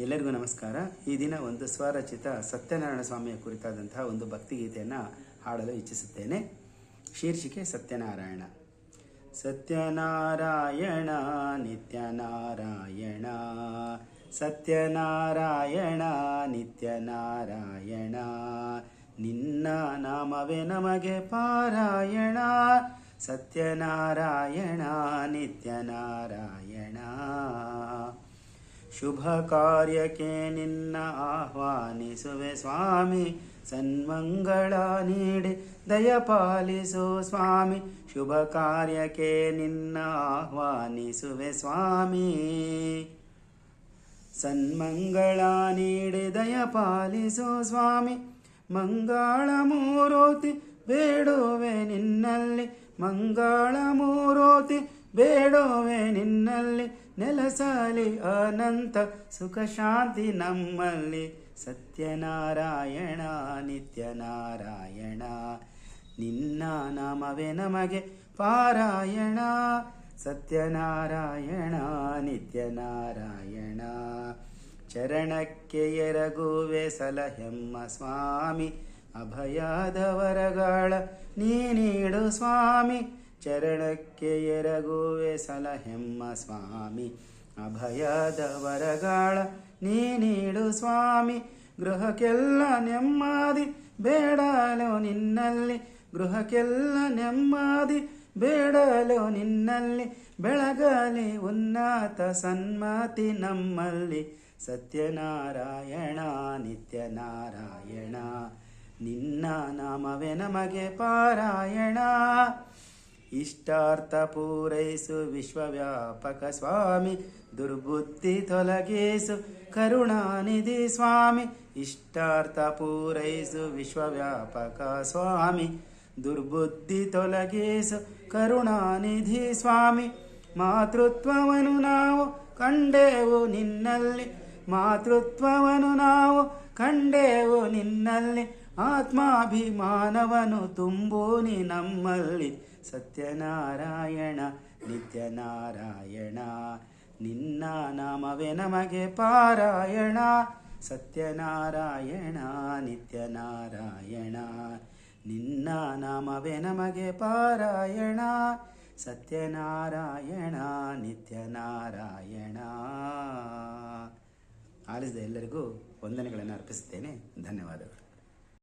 ಎಲ್ಲರಿಗೂ ನಮಸ್ಕಾರ. ಈ ದಿನ ಒಂದು ಸ್ವರಚಿತ ಸತ್ಯನಾರಾಯಣ ಸ್ವಾಮಿಯ ಕುರಿತಾದಂತಹ ಒಂದು ಭಕ್ತಿಗೀತೆಯನ್ನು ಹಾಡಲು ಇಚ್ಛಿಸುತ್ತೇನೆ. ಶೀರ್ಷಿಕೆ ಸತ್ಯನಾರಾಯಣ. ಸತ್ಯನಾರಾಯಣ, ನಿತ್ಯನಾರಾಯಣ. ಸತ್ಯನಾರಾಯಣ, ನಿತ್ಯನಾರಾಯಣ. ನಿನ್ನ ನಾಮವೇ ನಮಗೆ ಪಾರಾಯಣ. ಸತ್ಯನಾರಾಯಣ, ನಿತ್ಯನಾರಾಯಣ. ಶುಭ ಕಾರ್ಯಕ್ಕೆ ನಿನ್ನ ಆಹ್ವಾನಿಸುವೆ ಸ್ವಾಮಿ. ಸನ್ಮಂಗಳ ನೀಡಿ ದಯಪಾಲಿಸು ಸ್ವಾಮಿ. ಶುಭ ಕಾರ್ಯಕ್ಕೆ ನಿನ್ನ ಆಹ್ವಾನಿಸುವೆ ಸ್ವಾಮಿ. ಸನ್ಮಂಗಳ ನೀಡಿ ದಯಪಾಲಿಸು ಸ್ವಾಮಿ. ಮಂಗಳ ಮೂರೋತಿ ಬೇಡುವೆ ನಿನ್ನಲ್ಲಿ. ಮಂಗಳ ಮೂರೋತಿ ಬೇಡುವೆ ನಿನ್ನಲ್ಲಿ. ನೆಲಸಲಿ ಅನಂತ ಸುಖ ಶಾಂತಿ ನಮ್ಮಲ್ಲಿ. ಸತ್ಯನಾರಾಯಣ, ನಿತ್ಯನಾರಾಯಣ. ನಿನ್ನ ನಾಮವೇ ನಮಗೆ ಪಾರಾಯಣ. ಸತ್ಯನಾರಾಯಣ, ನಿತ್ಯನಾರಾಯಣ. ಚರಣಕ್ಕೆ ಎರಗುವೆ ಸಲಹೆಮ್ಮ ಸ್ವಾಮಿ. ಅಭಯಾದವರಗಳ ನೀ ನೀಡು ಸ್ವಾಮಿ. ಚರಣಕ್ಕೆ ಎರಗುವೆ ಸಲಹೆಮ್ಮ ಸ್ವಾಮಿ. ಅಭಯದ ವರಗಾಳ ನೀ ನೀಡು ಸ್ವಾಮಿ. ಗೃಹಕ್ಕೆಲ್ಲ ನೆಮ್ಮದಿ, ಬೇಡಲು ನಿನ್ನಲ್ಲಿ. ಗೃಹಕ್ಕೆಲ್ಲ ನೆಮ್ಮದಿ, ಬೇಡಲು ನಿನ್ನಲ್ಲಿ. ಬೆಳಗಲಿ ಉನ್ನತ ಸನ್ಮತಿ ನಮ್ಮಲ್ಲಿ. ಸತ್ಯನಾರಾಯಣ, ನಿತ್ಯನಾರಾಯಣ. ನಿನ್ನ ನಾಮವೇ ನಮಗೆ ಪಾರಾಯಣ. ಇಷ್ಟಾರ್ಥ ಪೂರೈಸು ವಿಶ್ವವ್ಯಾಪಕ ಸ್ವಾಮಿ, ದುರ್ಬುದ್ಧಿ ತೊಲಗಿಸು ಕರುಣಾನಿಧಿ ಸ್ವಾಮಿ, ಇಷ್ಟಾರ್ಥ ಪೂರೈಸು ವಿಶ್ವವ್ಯಾಪಕ ಸ್ವಾಮಿ, ದುರ್ಬುದ್ಧಿ ತೊಲಗಿಸು ಕರುಣಾನಿಧಿ ಸ್ವಾಮಿ, ಮಾತೃತ್ವವನ್ನು ನಾವು ಕಂಡೆವು ನಿನ್ನಲ್ಲಿ, ಮಾತೃತ್ವವನ್ನು ನಾವು ಕಂಡೆವು ನಿನ್ನಲ್ಲಿ ಆತ್ಮಾಭಿಮಾನವನು ತುಂಬೋನಿ ನಮ್ಮಲ್ಲಿ. ಸತ್ಯನಾರಾಯಣ, ನಿತ್ಯನಾರಾಯಣ, ನಿನ್ನ ನಾಮವೇ ನಮಗೆ ಪಾರಾಯಣ. ಸತ್ಯನಾರಾಯಣ, ನಿತ್ಯನಾರಾಯಣ, ನಿನ್ನ ನಾಮವೇ ನಮಗೆ ಪಾರಾಯಣ. ಸತ್ಯನಾರಾಯಣ, ನಿತ್ಯನಾರಾಯಣ. ಆಲಿಸಿದ ಎಲ್ಲರಿಗೂ ವಂದನೆಗಳನ್ನು ಅರ್ಪಿಸುತ್ತೇನೆ. ಧನ್ಯವಾದಗಳು.